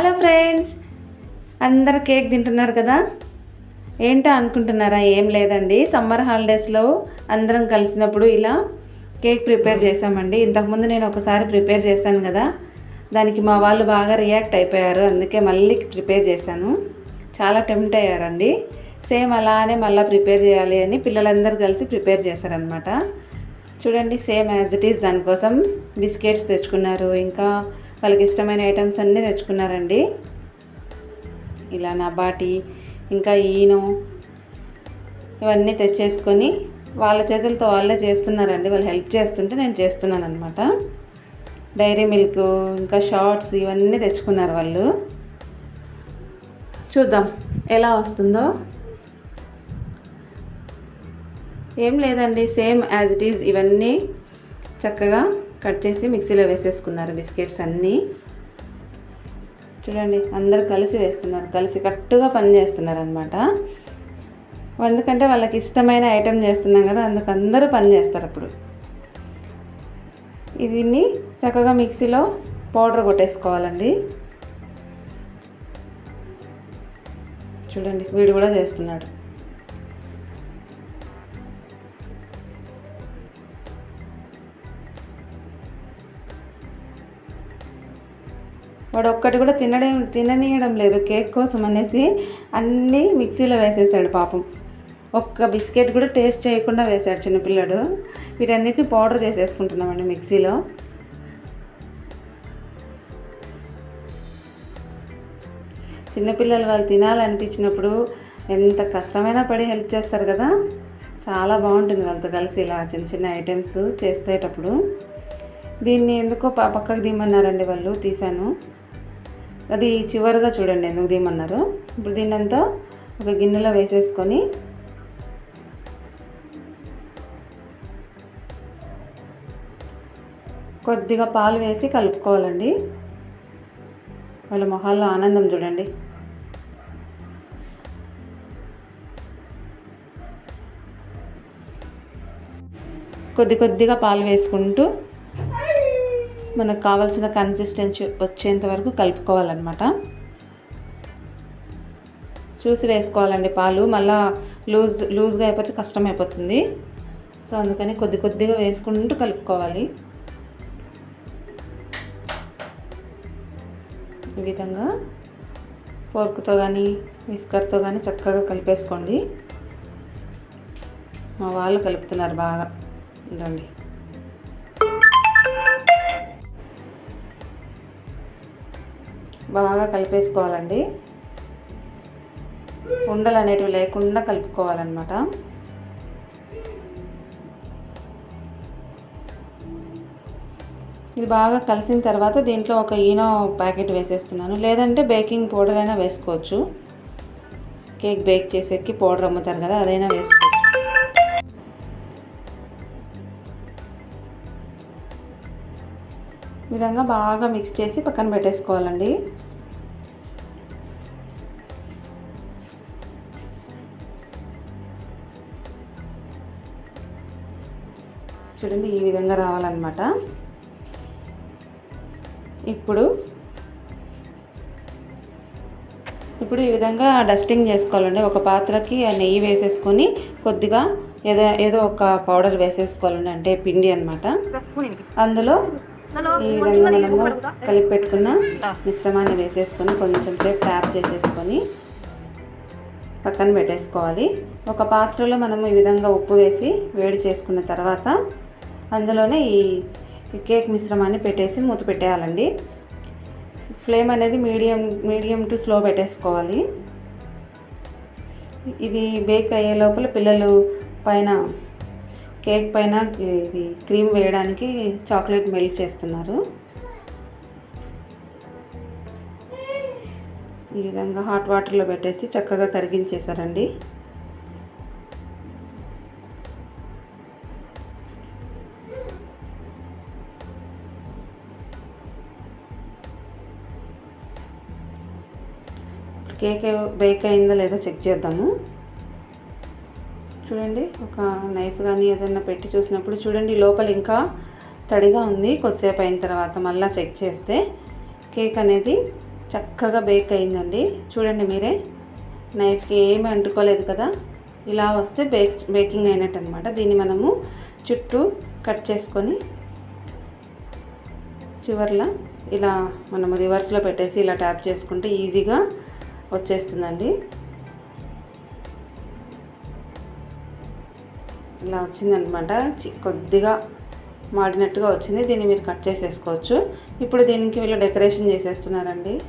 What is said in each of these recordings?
Hello friends. అందరు cake తింటున్నారు కదా? ఏంటో అనుకుంటున్నారా? ఏం లేదండి. సమ్మర్ హాలిడేస్లో అందరం కలిసినప్పుడు ఇలా కేక్ ప్రిపేర్ చేసామండి ఇంతకుముందు నేను ఒకసారి ప్రిపేర్ చేశాను కదా. దానికి మా వాళ్ళు బాగా రియాక్ట్ అయిపోయారు. అందుకే మళ్ళీ ప్రిపేర్ చేశాను. చాలా టెంప్ట్ అయ్యారండి. సేమ్ అలానే మళ్ళీ ప్రిపేర్ చేయాలి అని పిల్లలందరూ కలిసి ప్రిపేర్ చేశారనమాట చూడండి సేమ్ యాజ్ ఇట్ ఈస్. దానికోసం బిస్కెట్స్ తెచ్చుకున్నారు. ఇంకా వాళ్ళకి ఇష్టమైన ఐటమ్స్ అన్నీ తెచ్చుకున్నారండి. ఇలా నబాటి ఇంకా ఈనో ఇవన్నీ తెచ్చేసుకొని వాళ్ళ చేతులతో వాళ్ళే చేస్తున్నారండి. వాళ్ళు హెల్ప్ చేస్తుంటే నేను చేస్తున్నాను అనమాట డైరీ మిల్క్ ఇంకా షార్ట్స్ ఇవన్నీ తెచ్చుకున్నారు వాళ్ళు. చూద్దాం ఎలా వస్తుందో. ఏం లేదండి సేమ్ యాజ్ ఇట్ ఈజ్ ఇవన్నీ చక్కగా కట్ చేసి మిక్సీలో వేసేసుకున్నారు బిస్కెట్స్ అన్నీ. చూడండి అందరు కలిసి వేస్తున్నారు కలిసి కట్టుగా పని చేస్తున్నారు అనమాట ఎందుకంటే వాళ్ళకి ఇష్టమైన ఐటెం చేస్తున్నాం కదా అందుకు అందరూ పని చేస్తారు అప్పుడు. దీన్ని చక్కగా మిక్సీలో పౌడర్ కొట్టేసుకోవాలండి. చూడండి వీడు కూడా చేస్తున్నాడు. వాడు ఒక్కటి కూడా తినడం తిననీయడం లేదు. కేక్ కోసం అనేసి అన్నీ మిక్సీలో వేసేసాడు పాపం. ఒక్క బిస్కెట్ కూడా టేస్ట్ చేయకుండా వేశాడు చిన్నపిల్లడు. వీటన్నిటిని పౌడర్ చేసేసుకుంటున్నామండి మిక్సీలో. చిన్నపిల్లలు వాళ్ళు తినాలనిపించినప్పుడు ఎంత కష్టమైనా పడి హెల్ప్ చేస్తారు కదా. చాలా బాగుంటుంది వాళ్ళతో కలిసి ఇలా చిన్న చిన్న ఐటమ్స్ చేసేటప్పుడు. దీన్ని ఎందుకో పక్కకు దిమ్మన్నారండి వాళ్ళు తీశాను. అది చివరిగా చూడండి ఎందుకు దిమ్మన్నారు ఇప్పుడు దీన్నంతా ఒక గిన్నెలో వేసేసుకొని కొద్దిగా పాలు వేసి కలుపుకోవాలండి. వాళ్ళ మొహాల్లో ఆనందం చూడండి. కొద్ది కొద్దిగా పాలు వేసుకుంటూ మనకు కావాల్సిన కన్సిస్టెన్సీ వచ్చేంత వరకు కలుపుకోవాలన్నమాట. చూసి వేసుకోవాలండి పాలు. మళ్ళా లూజ్ లూజ్గా అయిపోతే కష్టం అయిపోతుంది సో అందుకని కొద్ది కొద్దిగా వేసుకుంటూ కలుపుకోవాలి. ఈ విధంగా ఫోర్క్తో కానీ విస్కర్తో కానీ చక్కగా కలిపేసుకోండి. మా వాళ్ళు కలుపుతున్నారు బాగా. ఇదండి. బాగా కలిపేసుకోవాలండి. ఉండలు అనేటివి లేకుండా కలుపుకోవాలన్నమాట. ఇది బాగా కలిసిన తర్వాత దీంట్లో ఒక ఈనో ప్యాకెట్ వేసేస్తున్నాను. లేదంటే బేకింగ్ పౌడర్ అయినా వేసుకోవచ్చు. కేక్ బేక్ చేసేకి పౌడర్ అమ్ముతారు కదా అదైనా వేసుకోవచ్చు విధంగా బాగా మిక్స్ చేసి పక్కన పెట్టేసుకోవాలండి. చూడండి ఈ విధంగా రావాలన్నమాట. ఇప్పుడు ఇప్పుడు ఈ విధంగా డస్టింగ్ చేసుకోవాలండి. ఒక పాత్రకి ఆ నెయ్యి వేసేసుకొని కొద్దిగా ఏదో ఏదో ఒక పౌడర్ వేసేసుకోవాలండి. అంటే పిండి అనమాట అందులో ఈ విధంగా మనము కలిపి పెట్టుకున్న మిశ్రమాన్ని వేసేసుకొని కొంచెం సేపు ట్యాప్ చేసేసుకొని పక్కన పెట్టేసుకోవాలి. ఒక పాత్రలో మనము ఈ విధంగా ఉప్పు వేసి వేడి చేసుకున్న తర్వాత అందులోనే ఈ ఈ కేక్ మిశ్రమాన్ని పెట్టేసి మూత పెట్టేయాలండి. ఫ్లేమ్ అనేది మీడియం మీడియం టు స్లో పెట్టేసుకోవాలి. ఇది బేక్ అయ్యే లోపల పిల్లలు పైన కేక్ పైన ఇది క్రీమ్ వేయడానికి చాక్లెట్ మెల్ట్ చేస్తున్నారు. ఈ విధంగా హాట్ వాటర్లో పెట్టేసి చక్కగా కరిగించేశారండి. కేక్ బేక్ అయిందో లేదో చెక్ చేద్దాము. చూడండి ఒక నైఫ్ కానీ ఏదైనా పెట్టి చూసినప్పుడు చూడండి లోపల ఇంకా తడిగా ఉంది. కొద్దిసేపు అయిన తర్వాత మళ్ళీ చెక్ చేస్తే కేక్ అనేది చక్కగా బేక్ అయిందండి. చూడండి మీరే నైఫ్కి ఏమి అంటుకోలేదు కదా? ఇలా వస్తే బేక్ బేకింగ్ అయినట్టు అనమాట దీన్ని మనము చుట్టూ కట్ చేసుకొని చివర్లో ఇలా మనము రివర్స్లో పెట్టేసి ఇలా ట్యాప్ చేసుకుంటే ఈజీగా వచ్చేస్తుందండి. ఇలా వచ్చిందనమాట. చి- కొద్దిగా మాడినట్టుగా వచ్చింది. దీన్ని మీరు కట్ చేసేసుకోవచ్చు. ఇప్పుడు దీనికి వీళ్ళు డెకరేషన్ చేసేస్తున్నారండి.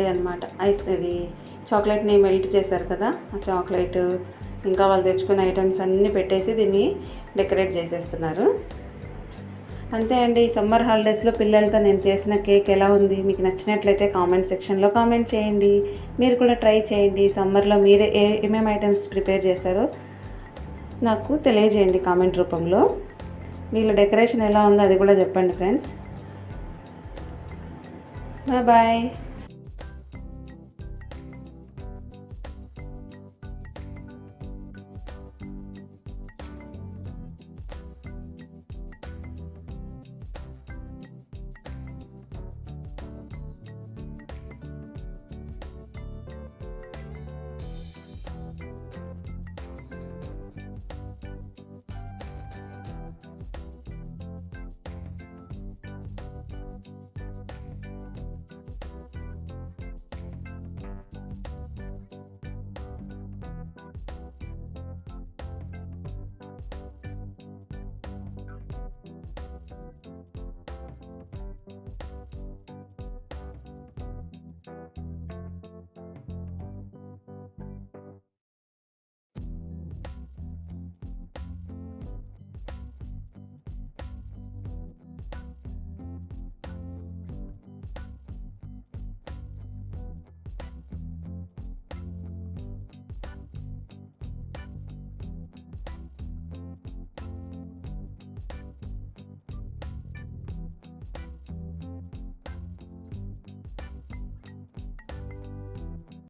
ఇదనమాట. ఐస్ ఇది చాక్లెట్ని మెల్ట్ చేశారు కదా. ఆ చాక్లెట్ ఇంకా వాళ్ళు తెచ్చుకున్న ఐటమ్స్ అన్నీ పెట్టేసి దీన్ని డెకరేట్ చేసేస్తున్నారు. అంతే అండి. సమ్మర్ హాలిడేస్లో పిల్లలతో నేను చేసిన కేక్ ఎలా ఉంది? మీకు నచ్చినట్లయితే కామెంట్ సెక్షన్లో కామెంట్ చేయండి. మీరు కూడా ట్రై చేయండి. సమ్మర్లో మీరే ఏ ఏమేమి ఐటమ్స్ ప్రిపేర్ చేశారో నాకు తెలియజేయండి కామెంట్ రూపంలో. వీళ్ళ డెకరేషన్ ఎలా ఉందో అది కూడా చెప్పండి ఫ్రెండ్స్. Bye bye.